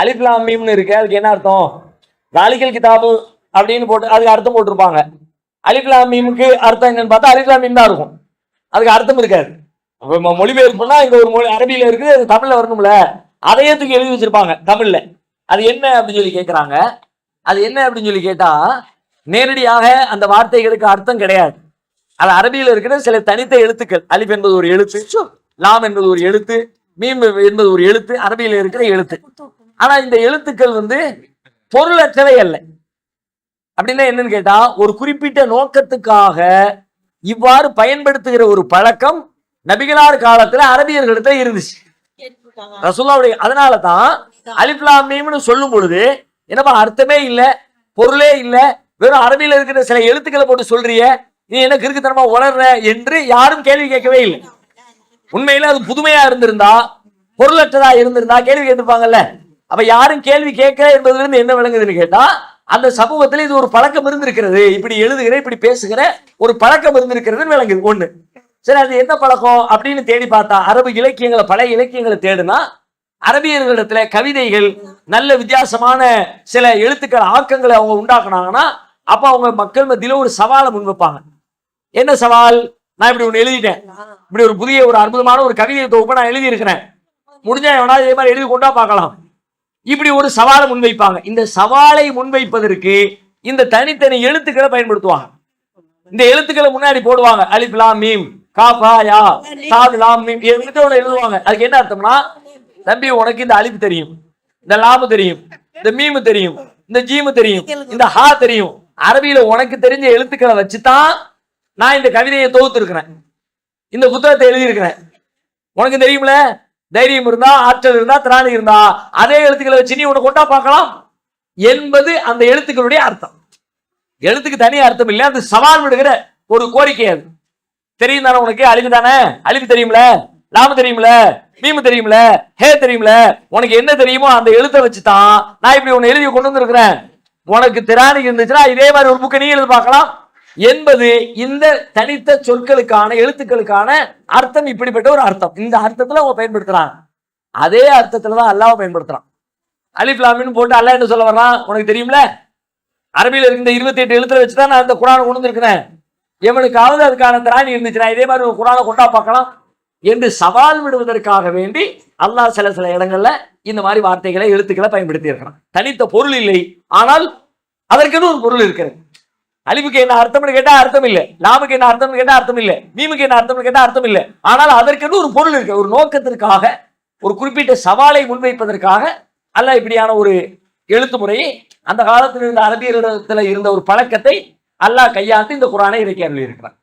அலிஃப்லாம் மீம்னு இருக்கு. அதுக்கு என்ன அர்த்தம்? ராலிகல் கிதாபு அப்படின்னு போட்டு அதுக்கு அர்த்தம் போட்டிருப்பாங்க. அலிஃப்லாம் மீமுக்கு அர்த்தம் என்னன்னு பார்த்தா அலிஃப்லாம் மீம் தான் இருக்கும். அதுக்கு அர்த்தம் இருக்காது. இப்போ மொழிபெயர்ப்புனா இங்கே ஒரு மொழி அரபியில் இருக்குது அது தமிழில் வரணும்ல. அதையே தூக்கி எழுதி வச்சிருப்பாங்க தமிழில். அது என்ன அப்படின்னு சொல்லி கேட்குறாங்க அது என்ன அப்படின்னு சொல்லி கேட்டால் நேரடியாக அந்த வார்த்தைகளுக்கு அர்த்தம் கிடையாது. அது அரபியில் இருக்கிற சில தனித்த எழுத்துக்கள். அலிப் என்பது ஒரு எழுத்து லாம் என்பது ஒரு எழுத்து மீம் என்பது ஒரு எழுத்து அரபியில் இருக்கிற எழுத்து. ஆனா இந்த எழுத்துக்கள் வந்து பொருளற்றவை அல்ல. அப்படின்னா என்னன்னு கேட்டா ஒரு குறிப்பிட்ட நோக்கத்துக்காக இவ்வாறு பயன்படுத்துகிற ஒரு பழக்கம் நபிகளார் காலத்துல அரபியர்களிடத்துல இருந்துச்சு. ரசூல்லாவுடைய அதனால தான் அலிப்லாம் சொல்லும் பொழுது என்னப்பா அர்த்தமே இல்லை பொருளே இல்லை வெறும் அரபியில இருக்கிற சில எழுத்துக்களை போட்டு சொல்றிய நீ என்ன கிறுக்குத்தனமா உளர்ற என்று யாரும் கேள்வி கேட்கவே இல்லை. உண்மையில அது புதுமையா இருந்திருந்தா பொருளற்றதா இருந்திருந்தா கேள்வி கேட்டிருப்பாங்கல்ல. அப்ப யாரும் கேள்வி கேட்க என்பதுல இருந்து என்ன விளங்குதுன்னு கேட்டா அந்த சமூகத்துல இது ஒரு பழக்கம் இருந்திருக்கிறது. இப்படி எழுதுகிற இப்படி பேசுகிற ஒரு பழக்கம் இருந்திருக்கிறதுன்னு விளங்குது. ஒண்ணு. சரி அது என்ன பழக்கம் அப்படின்னு தேடி பார்த்தா அரபு இலக்கியங்களை பழைய இலக்கியங்களை தேடுனா அரபியர்களிடத்துல கவிதைகள் நல்ல வித்தியாசமான சில எழுத்துக்கள் ஆக்கங்களை அவங்க உண்டாக்குனாங்கன்னா அப்ப அவங்க மக்கள் மத்தியில ஒரு சவாலை முன்வைப்பாங்க என்ன சவால்? நான் இப்படி ஒண்ணு எழுதிட்டேன். இப்படி ஒரு புதிய ஒரு அற்புதமான ஒரு கவிதை தொகுப்பை நான் எழுதி இருக்கிறேன் முடிஞ்சா எவனா இதே மாதிரி எழுதி கொண்டா பார்க்கலாம். இப்படி ஒரு சவாலை முன்வைப்பாங்க. இந்த சவாலை முன்வைப்பதற்கு இந்த தனித்தனி எழுத்துக்களை பயன்படுத்துவாங்க. இந்த எழுத்துக்களை முன்னாடி போடுவாங்க. அலிப் மீம் காஃபா யா சாது லாம் மீம் எழுத்து எழுதுவாங்க. அதுக்கு என்ன அர்த்தம்னா தம்பி உனக்கு இந்த அலிப் தெரியும். இந்த லாமு தெரியும். இந்த மீமு தெரியும். இந்த ஜீமு தெரியும். இந்த ஹா தெரியும். அரபியில உனக்கு தெரிஞ்ச எழுத்துக்களை வச்சுதான் நான் இந்த கவிதையை தொகுத்திருக்கிறேன். இந்த புத்தகத்தை எழுதியிருக்கிறேன். உனக்கு தெரியுமில? தைரியம் இருந்தா ஆற்றல் இருந்தா திராணி இருந்தா அதே எழுத்துக்களை வச்சு நீ உனக்கு கொண்டா பார்க்கலாம் என்பது அந்த எழுத்துக்களுடைய அர்த்தம். எழுத்துக்கு தனி அர்த்தம் இல்லை அது சவால் விடுகிற ஒரு கோரிக்கை அது. தெரியும் தானே உனக்கு? அழிவு தானே? அழிவு தெரியும்ல? லாம தெரியும்ல? மீமு தெரியும்ல? ஹே தெரியும்ல? உனக்கு என்ன தெரியுமோ அந்த எழுத்தை வச்சு தான் நான் இப்படி உன்னை எழுதி கொண்டு வந்திருக்கிறேன். உனக்கு திராணி இருந்துச்சுன்னா இதே மாதிரி ஒரு புக்கை நீ எழுதி பார்க்கலாம். என்பது இந்த தனித்த சொற்களுக்கான எழுத்துக்களுக்கான அர்த்தம் இப்படிப்பட்ட ஒரு அர்த்தம். இந்த அர்த்தத்துல அவங்க பயன்படுத்துறாங்க. அதே அர்த்தத்துல தான் அல்லாவை பயன்படுத்துறான். அலிஃப்லாமின்னு போட்டு அல்லாஹ் என்ன சொல்ல வர்றான்? உனக்கு தெரியும்ல? அரபியில் இருந்த இருபத்தி எட்டு எழுத்துல வச்சு தான் நான் இந்த குரானை கொண்டு வந்திருக்கிறேன் எவனுக்காவது அதுக்கான திராணி இருந்துச்சுன்னா இதே மாதிரி ஒரு குரானை கொண்டா பார்க்கலாம் என்று சவால் விடுவதற்காக வேண்டி அல்லாஹ் சில சில இடங்கள்ல இந்த மாதிரி வார்த்தைகளை எழுத்துக்களை பயன்படுத்தி இருக்கிறான் தனித்த பொருள் இல்லை. ஆனால் அதற்கென்னு ஒரு பொருள் இருக்கிறது. அலிபுக்கு என்ன அர்த்தம்னு கேட்டா அர்த்தம் இல்லை. லாமுக்கு என்ன அர்த்தம்னு கேட்டா அர்த்தம் இல்லை. மீமுக்கு என்ன அர்த்தம்னு கேட்டா அர்த்தம் இல்லை. ஆனால் அதற்கென்னு ஒரு பொருள் இருக்கு. ஒரு நோக்கத்திற்காக ஒரு குறிப்பிட்ட சவாலை முன்வைப்பதற்காக அல்லாஹ் இப்படியான ஒரு எழுத்து முறையை அந்த காலத்தில் இருந்த அரபியரிடத்தில் இருந்த ஒரு பழக்கத்தை அல்லாஹ் கையாண்டு இந்த குரானை இறக்கி அருள் இருக்கிறான்